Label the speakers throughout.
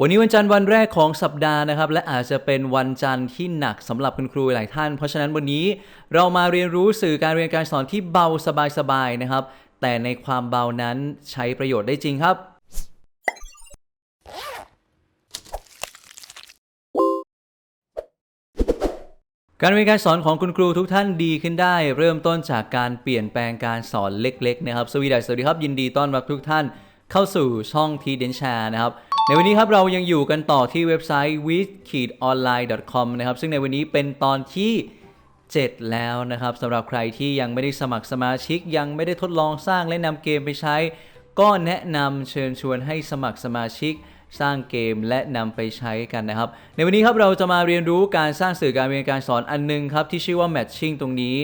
Speaker 1: วันนี้วันจันทร์วันแรกของสัปดาห์นะครับ และอาจจะเป็นวันจันทร์ที่หนักสำหรับคุณครูหลายท่าน เพราะฉะนั้นวันนี้เรามาเรียนรู้สื่อการเรียนการสอนที่เบาสบายๆนะครับ แต่ในความเบานั้นใช้ประโยชน์ได้จริงครับ การเรียนการสอนของคุณครูทุกท่านดีขึ้นได้ เริ่มต้นจากการเปลี่ยนแปลงการสอนเล็กๆนะครับสวีดัสสวัสดีครับยินดีต้อนรับทุกท่าน เข้าสู่ช่องทีเดนชานะครับ ในวันนี้ครับเรายังอยู่กันต่อที่เว็บไซต์ w i t o n l i n e c o m นะครับ ซึ่งในวันนี้เป็นตอนที่ 7 แล้วนะครับสำหรับใครที่ยังไม่ได้สมัครสมาชิก ยังไม่ได้ทดลองสร้างและนำเกมไปใช้ ก็แนะนำเชิญชวนให้สมัครสมาชิกสร้างเกมและนำไปใช้กันนะครับ ในวันนี้ครับเราจะมาเรียนรู้การสร้างสื่อการเรียนการสอนอันหนึงครับที่ชื่อว่า Matching ตรงนี้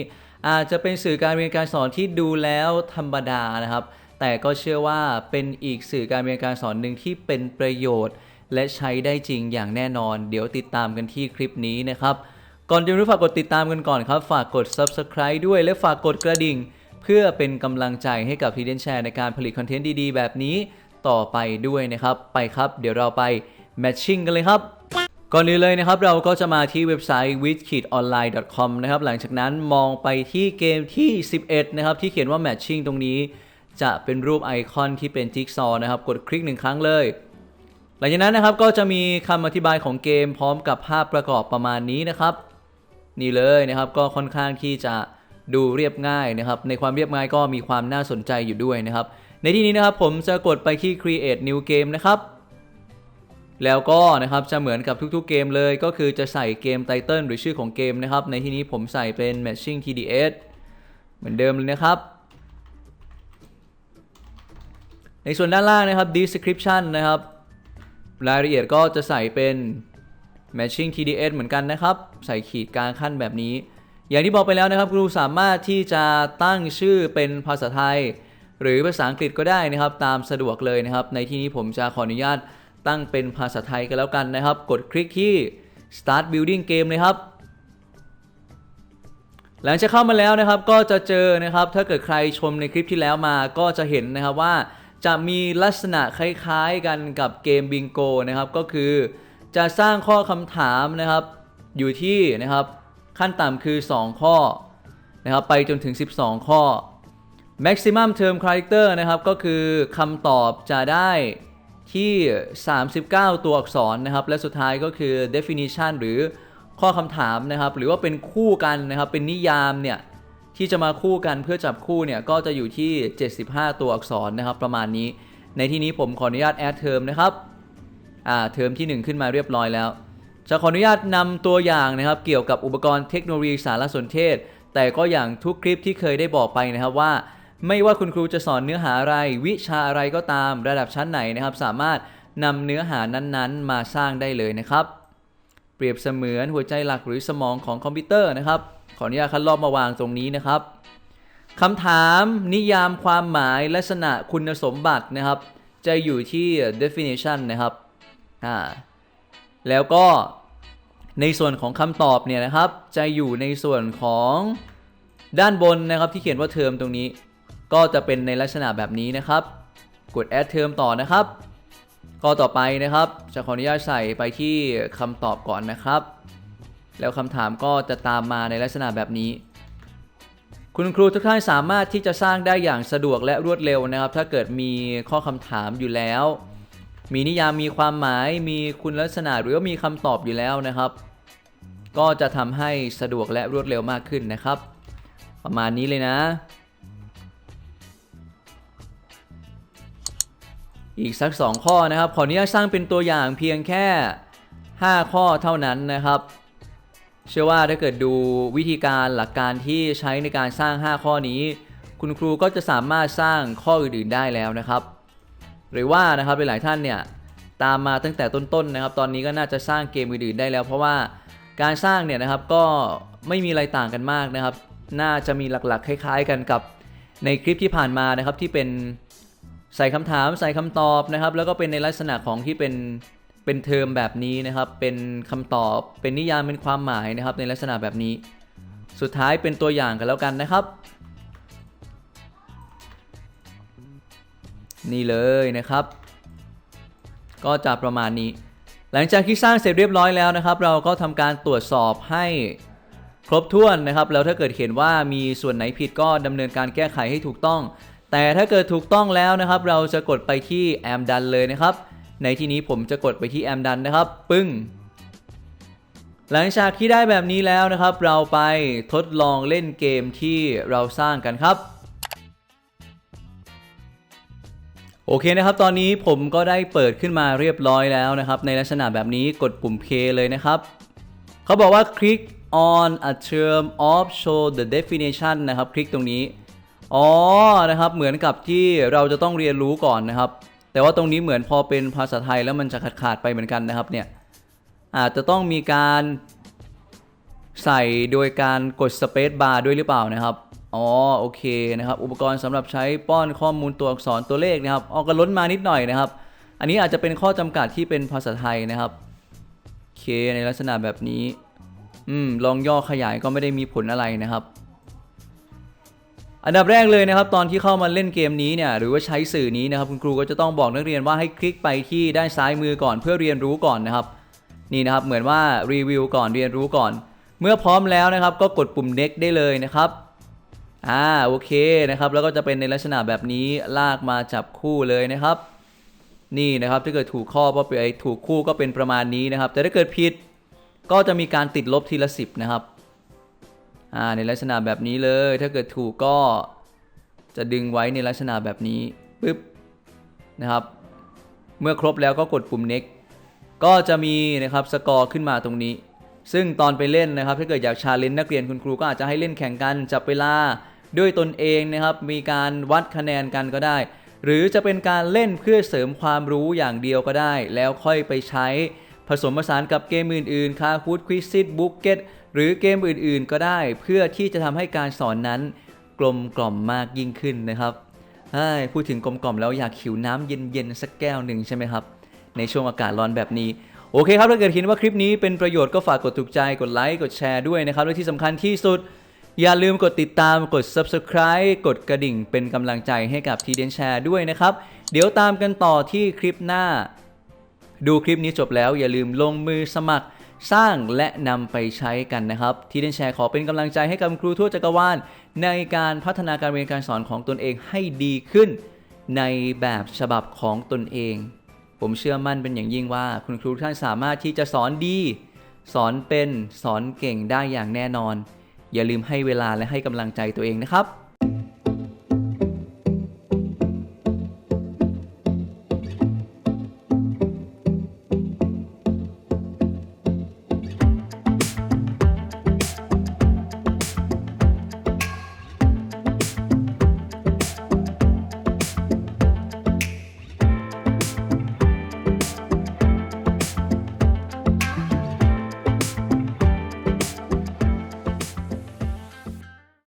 Speaker 1: อาจจะเป็นสื่อการเรียนการสอนที่ดูแล้วธรรมดานะครับ แต่ก็เชื่อว่าเป็นอีกสื่อการเรียนการสอนหนึ่งที่เป็นประโยชน์ และใช้ได้จริงอย่างแน่นอน เดี๋ยวติดตามกันที่คลิปนี้นะครับ ก่อนจะรู้ฝากกดติดตามกันก่อนครับ ฝากกด subscribe ด้วยและฝากกดกระดิ่ง เพื่อเป็นกำลังใจให้กับทีเดนแชร์ในการผลิตคอนเทนต์ดีๆ แบบนี้ต่อไปด้วยนะครับ ไปครับ เดี๋ยวเราไป matching กันเลยครับก่อนอื่นเลยนะครับเราก็จะมาที่เว็บไซต์ w i t k i d o n l i n e c o m นะครับหลังจากนั้นมองไปที่เกมที่ 11 นะครับที่เขียนว่า matching ตรงนี้ จะเป็นรูปไอคอนที่เป็นจิ๊กซอนะครับ กดคลิกหนึ่งครั้งเลย หลังจากนั้นนะครับก็จะมีคำอธิบายของเกมพร้อมกับภาพประกอบประมาณนี้นะครับ นี่เลยนะครับก็ค่อนข้างที่จะดูเรียบง่ายนะครับ ในความเรียบง่ายก็มีความน่าสนใจอยู่ด้วยนะครับ ในที่นี้นะครับผมจะกดไปที่ create new game นะครับ แล้วก็นะครับจะเหมือนกับทุกๆเกมเลย ก็คือจะใส่เกมไตเติลหรือชื่อของเกมนะครับ ในที่นี้ผมใส่เป็น matching tds เหมือนเดิมเลยนะครับ ในส่วนด้านล่างนะครับ description นะครับ รายละเอียดก็จะใส่เป็น matching TDS เหมือนกันนะครับ ใส่ขีดกลางขั้นแบบนี้ อย่างที่บอกไปแล้วนะครับครูสามารถที่จะตั้งชื่อเป็นภาษาไทย หรือภาษาอังกฤษก็ได้นะครับ ตามสะดวกเลยนะครับ ในที่นี้ผมจะขออนุญาตตั้งเป็นภาษาไทยกันแล้วกันนะครับ กดคลิกที่ start building game เลยครับ หลังจากเข้ามาแล้วนะครับก็จะเจอนะครับ ถ้าเกิดใครชมในคลิปที่แล้วมาก็จะเห็นนะครับว่า จะมีลักษณะคล้ายๆกันกับเกมบิงโกนะครับ ก็คือจะสร้างข้อคำถามนะครับ อยู่ที่นะครับขั้นต่ำคือ 2 ข้อนะครับไปจนถึง 12 ข้อ maximum term character นะครับ ก็คือคำตอบจะได้ที่ 39 ตัวอักษรนะครับ และสุดท้ายก็คือ definition หรือข้อคำถามนะครับ หรือว่าเป็นคู่กันนะครับ เป็นนิยามเนี่ย ที่จะมาคู่กันเพื่อจับคู่เนี่ยก็จะอยู่ที่ 75 ตัวอักษรนะครับ ประมาณนี้ ในที่นี้ผมขออนุญาตแอดเทอมนะครับอ่าเทอมที่ 1 ขึ้นมาเรียบร้อยแล้ว จะขออนุญาตนำตัวอย่างนะครับ เกี่ยวกับอุปกรณ์เทคโนโลยีสารสนเทศ แต่ก็อย่างทุกคลิปที่เคยได้บอกไปนะครับว่า ไม่ว่าคุณครูจะสอนเนื้อหาอะไร วิชาอะไรก็ตามระดับชั้นไหนนะครับ สามารถนำเนื้อหานั้นๆ มาสร้างได้เลยนะครับ เปรียบเสมือนหัวใจหลักหรือสมองของคอมพิวเตอร์นะครับ ขออนุญาตคัดลอกมาวางตรงนี้นะครับคำถามนิยามความหมายลักษณะคุณสมบัตินะครับ จะอยู่ที่ definition นะครับอ่าแล้วก็ในส่วนของคำตอบเนี่ยนะครับ จะอยู่ในส่วนของด้านบนนะครับที่เขียนว่าเทอมตรงนี้ ก็จะเป็นในลักษณะแบบนี้นะครับ กด add term ต่อนะครับข้อต่อไปนะครับ จะขออนุญาตใส่ไปที่คำตอบก่อนนะครับ แล้วคำถามก็จะตามมาในลักษณะแบบนี้ คุณครูทุกท่านสามารถที่จะสร้างได้อย่างสะดวกและรวดเร็วนะครับ ถ้าเกิดมีข้อคำถามอยู่แล้ว มีนิยามมีความหมาย มีคุณลักษณะหรือว่ามีคำตอบอยู่แล้วนะครับ ก็จะทำให้สะดวกและรวดเร็วมากขึ้นนะครับ ประมาณนี้เลยนะอีกสัก 2 ข้อนะครับ ขออนุญาตสร้างเป็นตัวอย่างเพียงแค่ 5 ข้อเท่านั้นนะครับ เชื่อว่าถ้าเกิดดูวิธีการหลักการที่ใช้ในการสร้าง 5 ข้อนี้ คุณครูก็จะสามารถสร้างข้ออื่นๆได้แล้วนะครับ หรือว่านะครับหลายๆท่านเนี่ยตามมาตั้งแต่ต้นๆนะครับ ตอนนี้ก็น่าจะสร้างเกมอื่นๆได้แล้ว เพราะว่าการสร้างเนี่ยนะครับก็ไม่มีอะไรต่างกันมากนะครับ น่าจะมีหลักๆ คล้าย ๆ กันกับในคลิปที่ผ่านมานะครับที่เป็นใส่คำถามใส่คำตอบนะครับ แล้วก็เป็นในลักษณะของที่เป็น เป็นเทอมแบบนี้นะครับ เป็นคำตอบ เป็นนิยามเป็นความหมายนะครับ ในลักษณะแบบนี้ สุดท้ายเป็นตัวอย่างกันแล้วกันนะครับ นี่เลยนะครับ ก็จะประมาณนี้ หลังจากที่สร้างเสร็จเรียบร้อยแล้วนะครับ เราก็ทำการตรวจสอบให้ครบถ้วนนะครับ แล้วถ้าเกิดเห็นว่ามีส่วนไหนผิดก็ดำเนินการแก้ไขให้ถูกต้อง แต่ถ้าเกิดถูกต้องแล้วนะครับ เราจะกดไปที่แอมดันเลยนะครับ ในที่นี้ผมจะกดไปที่แอมดันนะครับ ปึ้ง หลังจากที่ได้แบบนี้แล้วนะครับ เราไปทดลองเล่นเกมที่เราสร้างกันครับโอเคนะครับ ตอนนี้ผมก็ได้เปิดขึ้นมาเรียบร้อยแล้วนะครับ ในลักษณะแบบนี้กดปุ่ม K เลยนะครับ เขาบอกว่า click on a term of show the definition นะครับ คลิกตรงนี้ อ๋อ นะครับ เหมือนกับที่เราจะต้องเรียนรู้ก่อนนะครับ แต่ว่าตรงนี้เหมือนพอเป็นภาษาไทยแล้วมันจะขาดขาดไปเหมือนกันนะครับเนี่ยอาจจะต้องมีการใส่โดยการกด space bar ด้วยหรือเปล่านะครับอ๋อโอเคนะครับ อุปกรณ์สำหรับใช้ป้อนข้อมูลตัวอักษรตัวเลขนะครับออกกันล้นมานิดหน่อยนะครับ อันนี้อาจจะเป็นข้อจำกัดที่เป็นภาษาไทยนะครับโอเคในลักษณะแบบนี้อืมลองย่อขยายก็ไม่ได้มีผลอะไรนะครับ อันดับแรกเลยนะครับตอนที่เข้ามาเล่นเกมนี้เนี่ยหรือว่าใช้สื่อนี้นะครับคุณครูก็จะต้องบอกนักเรียนว่าให้คลิกไปที่ด้านซ้ายมือก่อนเพื่อเรียนรู้ก่อนนะครับนี่นะครับเหมือนว่ารีวิวก่อนเรียนรู้ก่อน เมื่อพร้อมแล้วนะครับก็กดปุ่ม next ได้เลยนะครับอ่าโอเคนะครับแล้วก็จะเป็นในลักษณะแบบนี้ลากมาจับคู่เลยนะครับ นี่นะครับถ้าเกิดถูกข้อก็เป็นไอ้ถูกคู่ก็เป็นประมาณนี้นะครับ แต่ถ้าเกิดผิดก็จะมีการติดลบทีละสิบนะครับ อ่าในลักษณะแบบนี้เลย ถ้าเกิดถูกก็จะดึงไว้ในลักษณะแบบนี้ปึ๊บนะครับ เมื่อครบแล้วก็กดปุ่ม next ก็จะมีนะครับสกอร์ขึ้นมาตรงนี้ ซึ่งตอนไปเล่นนะครับ ถ้าเกิดอยากชาเลนจ์นักเรียนคุณครูก็อาจจะให้เล่นแข่งกันจับเวลาด้วยตนเองนะครับ มีการวัดคะแนนกันก็ได้ หรือจะเป็นการเล่นเพื่อเสริมความรู้อย่างเดียวก็ได้ แล้วค่อยไปใช้ ผสมผสานกับเกมอื่นๆคาคูดควิซิตบุ๊กเก็ตหรือเกมอื่นๆ ก็ได้เพื่อที่จะทำให้การสอนนั้น กลมกล่อมมากยิ่งขึ้นนะครับเฮ้พูดถึงกลมกล่อมแล้วอยากหิวน้ำเย็นๆสักแก้วหนึ่งใช่ไหมครับ ในช่วงอากาศร้อนแบบนี้โอเคครับ ถ้าเกิดเห็นว่าคลิปนี้เป็นประโยชน์ก็ฝากกดถูกใจ กดไลค์ กดแชร์ด้วยนะครับ และที่สำคัญที่สุด อย่าลืมกดติดตาม กด subscribe กดกระดิ่งเป็นกำลังใจให้กับทีเดนแชร์ด้วยนะครับ เดี๋ยวตามกันต่อที่คลิปหน้า ดูคลิปนี้จบแล้วอย่าลืมลงมือสมัครสร้างและนำไปใช้กันนะครับ ทีเดนแชร์ขอเป็นกำลังใจให้กับครูทั่วจักรวาลในการพัฒนาการเรียนการสอนของตนเองให้ดีขึ้น ในแบบฉบับของตนเอง ผมเชื่อมั่นเป็นอย่างยิ่งว่า คุณครูท่านสามารถที่จะสอนดี สอนเป็นสอนเก่งได้อย่างแน่นอน อย่าลืมให้เวลาและให้กำลังใจตัวเองนะครับ